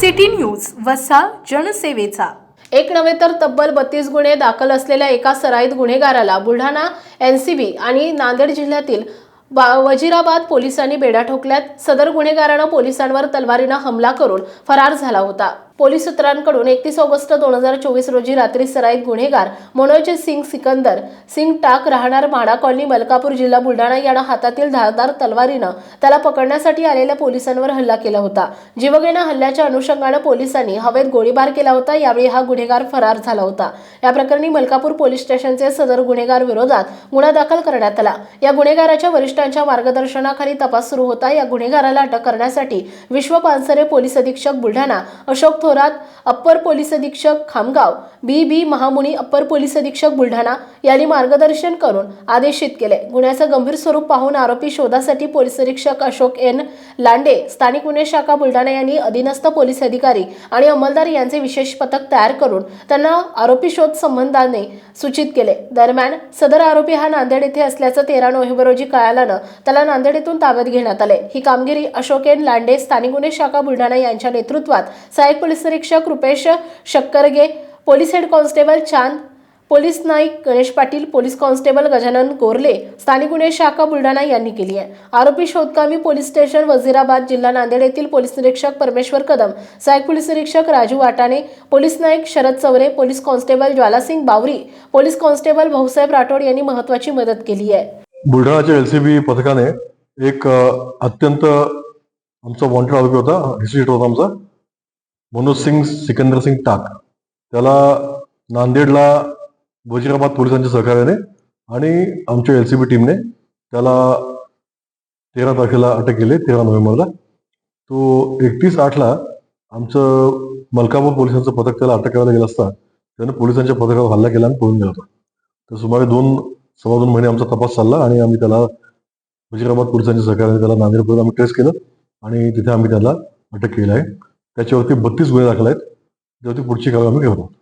City news वसा जनसेवेचा. एक नव्हे तर तब्बल बत्तीस गुन्हे दाखल असलेल्या एका सराईत गुन्हेगाराला बुलढाणा एनसीबी आणि नांदेड जिल्ह्यातील बा- वजिराबाद पोलिसांनी बेड्या ठोकल्यात. सदर गुन्हेगारानं पोलिसांवर तलवारीनं हमला करून फरार झाला होता. पोलीस सूत्रांकडून एकतीस ऑगस्ट दोन हजार चोवीस रोजी रात्री सराईत गुन्हेगार मनोज सिंग सिकंदर सिंग टाक राहणार म्हाडा कॉलनी मलकापूर जिल्हा बुलढाणा यानं हातातील धारदार तलवारीनं त्याला पकडण्यासाठी आलेल्या पोलिसांवर हल्ला केला होता. जीवघेणा हल्ल्याच्या अनुषंगानं पोलिसांनी हवेत गोळीबार केला होता यावेळी हा गुन्हेगार फरार झाला होता. या प्रकरणी मलकापूर पोलीस स्टेशनचे सदर गुन्हेगार विरोधात गुन्हा दाखल करण्यात आला. या गुन्हेगाराच्या वरिष्ठांच्या मार्गदर्शनाखाली तपास सुरू होता. या गुन्हेगाराला अटक करण्यासाठी विश्व पानसरे पोलीस अधीक्षक बुलढाणा अशोक थोरात अप्पर पोलीस अधीक्षक Khamgaon B B Mahamuni upper police अधीक्षक बुलढाणा यांनी मार्गदर्शन करून आदेशित केले. गुन्ह्याचं गंभीर स्वरूप पाहून आरोपी शोधासाठी पोलीस अधीक्षक अशोक एन. लांडे स्थानिक गुन्हे शाखा बुलढाणा यांनी अधीनस्थ पोलीस अधिकारी आणि अंमलदार यांचे विशेष पथक तयार करून त्यांना आरोपी शोध संबंधाने सूचित केले. दरम्यान सदर आरोपी हा नांदेड येथे असल्याचं तेरा नोव्हेंबर रोजी कळाल्यानं त्याला नांदेड येथून ताब्यात घेण्यात आले. ही कामगिरी अशोक एन. लांडे स्थानिक गुन्हे शाखा बुलढाणा यांच्या नेतृत्वात सहाय्यक पोलीस निरीक्षक Rupesh Shakkarge police head constable Chand police Naik Ganesh Patil police constable Gajanan Gorle स्थानिक गुन्हे शाखा बुलढाणा यांनी केली आहे. आरोपी शोधकामी पोलीस स्टेशन वजिराबाद जिल्हा नांदेड येथील पोलीस निरीक्षक परमेश्वर कदम सहाय्यक पोलीस निरीक्षक Raju Watane police Naik Sharad Chaware police constable Jwalasingh Bawari police constable Bhausaheb Rathod यांनी महत्वाची मदत केली आहे. बुलढाणाच्या एलसीबी पथकाने एक अत्यंत आमचा वॉन्टेड आरोपी होता होता आमचा. मनोज सिंग सिकंदर सिंग टाक. त्याला नांदेडला वजिराबाद पोलिसांच्या सहकार्याने आणि आमच्या एल सी बी टीमने त्याला तेरा तारखेला अटक केली तेरा नोव्हेंबरला. तो एकतीस आठला आमचं मलकापूर पोलिसांचं पथक त्याला अटक करायला गेलं असता त्यानं पोलिसांच्या पथकावर हल्ला केला आणि पळून गेला होता. तर सुमारे दोन सव्वा दोन महिने आमचा तपास चालला आणि आम्ही त्याला वजिराबाद पोलिसांच्या सहकार्याने त्याला नांदेडपर्यंत आम्ही ट्रेस केलं आणि तिथे आम्ही त्याला अटक केली आहे. त्याच्यावरती बत्तीस गुन्हे दाखल आहेत. त्यावरती पुढची कारवाई आम्ही करतो.